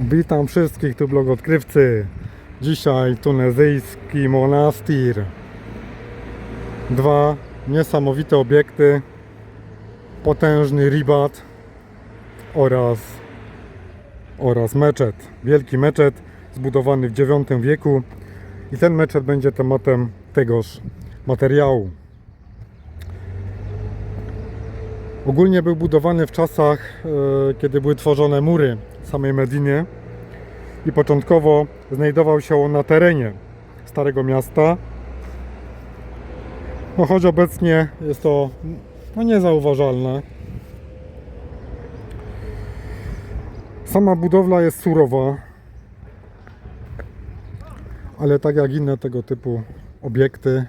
Witam wszystkich tu blogodkrywcy. Dzisiaj tunezyjski monastir. Dwa niesamowite obiekty. Potężny ribat oraz, oraz meczet. Wielki meczet zbudowany w IX wieku. I ten meczet będzie tematem tegoż materiału. Ogólnie był budowany w czasach, e, kiedy były tworzone mury samej Medinie i początkowo znajdował się on na terenie Starego Miasta. No choć obecnie jest to no, niezauważalne. Sama budowla jest surowa, ale tak jak inne tego typu obiekty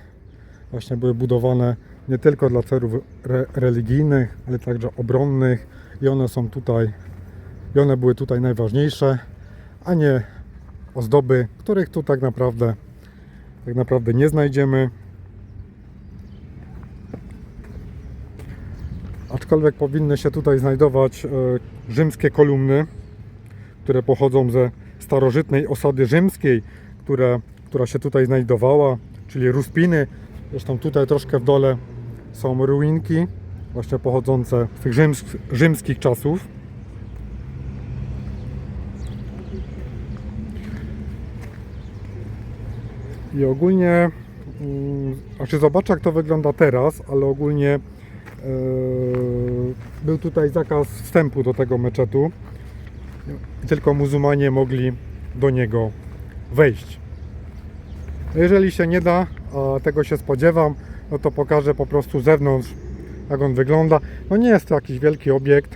właśnie były budowane nie tylko dla celów re religijnych, ale także obronnych i one są tutaj i one były tutaj najważniejsze, a nie ozdoby, których tu tak naprawdę tak naprawdę nie znajdziemy. Aczkolwiek powinny się tutaj znajdować e, rzymskie kolumny, które pochodzą ze starożytnej osady rzymskiej, które, która się tutaj znajdowała, czyli Ruspiny. Zresztą tutaj troszkę w dole są ruinki, właśnie pochodzące z tych rzyms, rzymskich czasów. I ogólnie, znaczy zobaczę jak to wygląda teraz, ale ogólnie e, był tutaj zakaz wstępu do tego meczetu. Tylko muzułmanie mogli do niego wejść. No Jeżeli się nie da, a tego się spodziewam, no to pokażę po prostu z zewnątrz, jak on wygląda. No nie jest to jakiś wielki obiekt.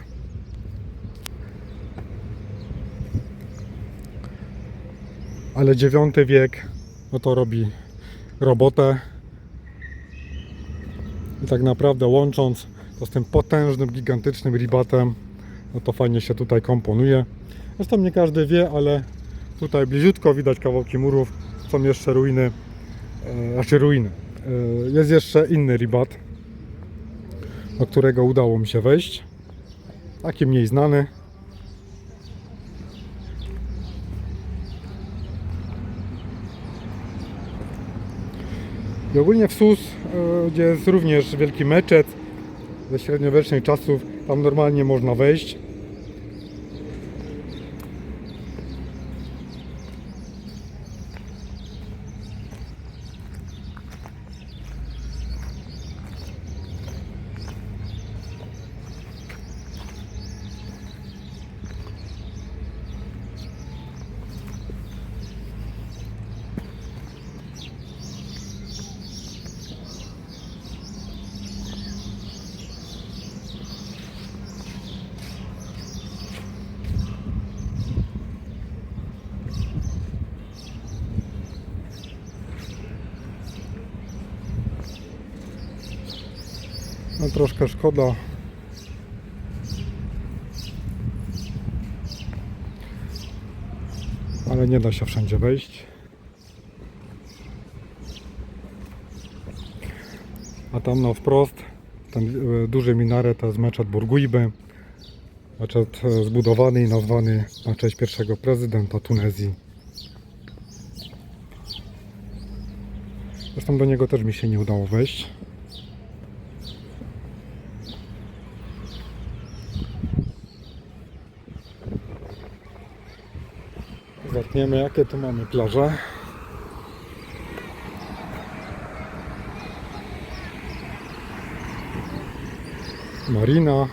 Ale IX wiek, no to robi robotę. I tak naprawdę łącząc to z tym potężnym, gigantycznym ribatem, no to fajnie się tutaj komponuje. Zresztą nie każdy wie, ale tutaj bliziutko widać kawałki murów, są jeszcze ruiny, e, znaczy ruiny. E, Jest jeszcze inny ribat, do którego udało mi się wejść. Taki mniej znany. I ogólnie w Sus, e, gdzie jest również wielki meczet ze średniowiecznych czasów, tam normalnie można wejść. No troszkę szkoda. Ale nie da się wszędzie wejść. A tam na wprost ten e, duży minaret to jest meczet Burguiby. Meczet zbudowany i nazwany na cześć pierwszego prezydenta Tunezji. Zresztą do niego też mi się nie udało wejść. Zerkniemy jakie tu mamy plaże. Marina.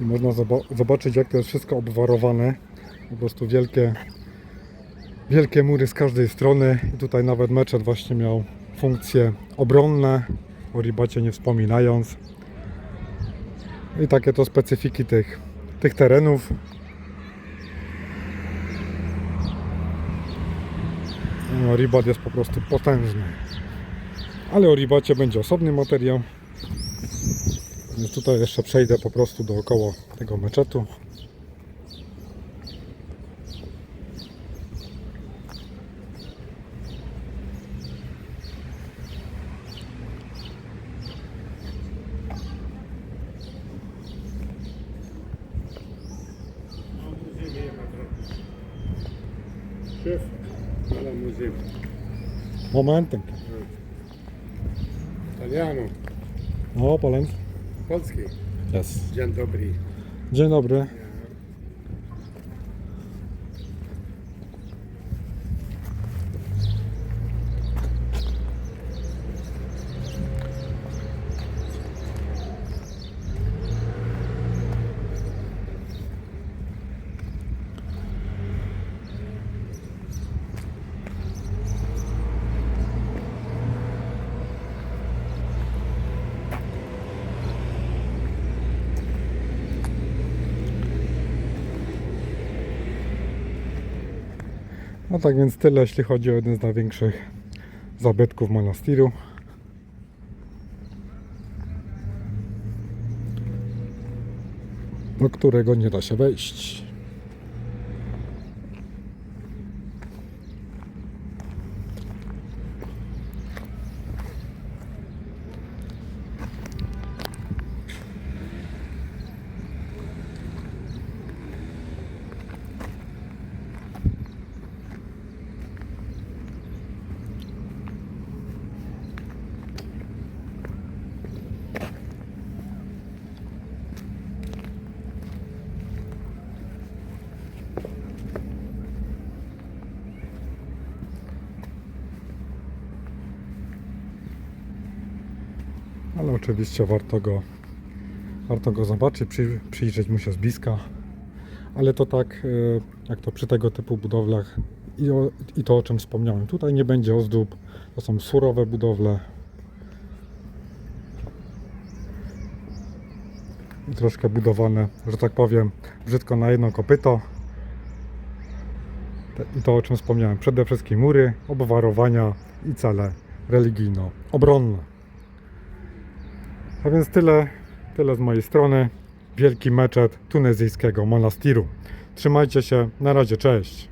I można zobaczyć jak to jest wszystko obwarowane. Po prostu wielkie wielkie mury z każdej strony i tutaj nawet meczet właśnie miał funkcje obronne, o ribacie nie wspominając. I takie to specyfiki tych, tych terenów. No, ribat jest po prostu potężny. Ale o ribacie będzie osobny materiał. Więc tutaj jeszcze przejdę po prostu dookoła tego meczetu. Szef, ale muzyk. Momentem. Italiano, O, Polen. polski. Jest. Dzień dobry. Dzień dobry. No tak więc tyle, jeśli chodzi o jeden z największych zabytków monastiru. Do którego nie da się wejść. Ale oczywiście warto go, warto go zobaczyć, przy, przyjrzeć mu się z bliska. Ale to tak, e, jak to przy tego typu budowlach i, o, i to o czym wspomniałem. Tutaj nie będzie ozdób, to są surowe budowle. I troszkę budowane, że tak powiem, brzydko na jedno kopyto. I to o czym wspomniałem. Przede wszystkim mury, obwarowania i cele religijno-obronne. A więc tyle, tyle z mojej strony. Wielki meczet tunezyjskiego monastiru. Trzymajcie się, na razie, cześć.